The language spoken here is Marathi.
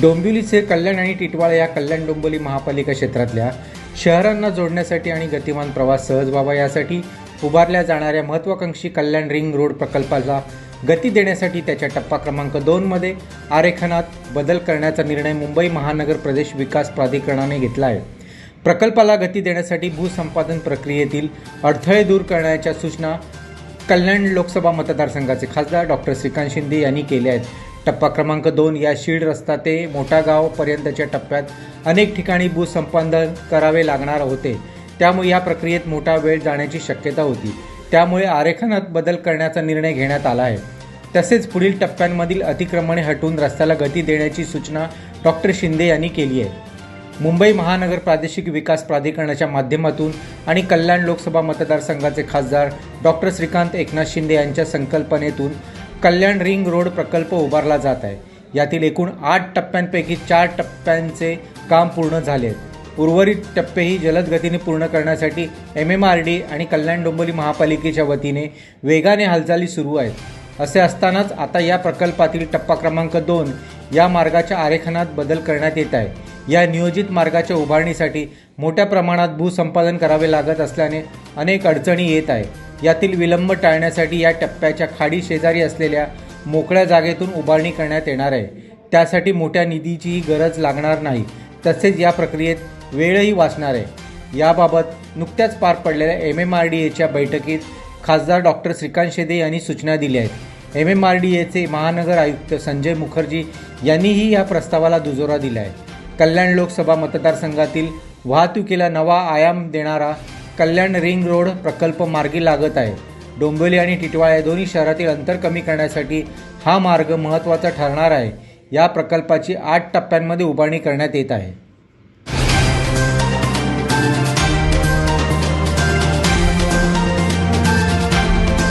डोंबिवलीचे कल्याण आणि टिटवाळा या कल्याण डोंबिवली महापालिका क्षेत्रातल्या शहरांना जोडण्यासाठी आणि गतिमान प्रवास सहज व्हावा यासाठी उभारल्या जाणाऱ्या महत्त्वाकांक्षी कल्याण रिंग रोड प्रकल्पाला गती देण्यासाठी त्याच्या टप्पा क्रमांक दोनमध्ये आरेखनात बदल करण्याचा निर्णय मुंबई महानगर प्रदेश विकास प्राधिकरणाने घेतला आहे. प्रकल्पाला गती देण्यासाठी भूसंपादन प्रक्रियेतील अडथळे दूर करण्याच्या सूचना कल्याण लोकसभा मतदारसंघाचे खासदार डॉक्टर श्रीकांत शिंदे यांनी केले आहेत. टप्पा क्रमांक दोन या शीड रस्ता ते मोठा गाव पर्यंतच्या टप्प्यात अनेक ठिकाणी भूसंपादन करावे लागणार होते. त्यामुळे या प्रक्रियेत मोठा वेळ जाण्याची शक्यता होती. त्यामुळे आरेखनात बदल करण्याचा निर्णय घेण्यात आला आहे. तसेच पुढील टप्प्यांमधील अतिक्रमणे हटवून रस्त्याला गती देण्याची सूचना डॉक्टर शिंदे यांनी केली आहे. मुंबई महानगर प्रादेशिक विकास प्राधिकरणाच्या माध्यमातून आणि कल्याण लोकसभा मतदारसंघाचे खासदार डॉक्टर श्रीकांत एकनाथ शिंदे यांच्या संकल्पनेतून कल्याण रिंग रोड प्रकल्प उभारला जात आहे. यातील एकूण आठ टप्प्यांपैकी चार टप्प्यांचे काम पूर्ण झाले आहेत. उर्वरित टप्पेही जलद गतीने पूर्ण करण्यासाठी एम एम आर डी आणि कल्याण डोंबिवली महापालिकेच्या वतीने वेगाने हालचाली सुरू आहेत. असे असतानाच आता या प्रकल्पातील टप्पा क्रमांक दोन या मार्गाच्या आरेखनात बदल करण्यात येत आहे. या नियोजित मार्गाच्या उभारणीसाठी मोठ्या प्रमाणात भूसंपादन करावे लागत असल्याने अनेक अडचणी येत आहे यातील विलंब टाळण्यासाठी या टप्प्याच्या खाडी शेजारी असलेल्या मोकळ्या जागेतून उभारणी करण्यात येणार आहे. त्यासाठी मोठ्या निधीचीही गरज लागणार नाही. तसेच या प्रक्रियेत वेळही वाचणार आहे. याबाबत नुकत्याच पार पडलेल्या एम एम आर डी एच्या बैठकीत खासदार डॉक्टर श्रीकांत शेदे यांनी सूचना दिल्या आहेत. एम एम आर डी एचे महानगर आयुक्त संजय मुखर्जी यांनीही या प्रस्तावाला दुजोरा दिला आहे कल्याण लोकसभा मतदारसंघातील वाहतुकीला नवा आयाम देणारा कल्याण रिंग रोड प्रकल्प मार्गी लागत आहे. डोंबिवली आणि टिटवाळा या दोन्ही शहरातील अंतर कमी करण्यासाठी हा मार्ग महत्त्वाचा ठरणार आहे. या प्रकल्पाची आठ टप्प्यांमध्ये उभारणी करण्यात येत आहे.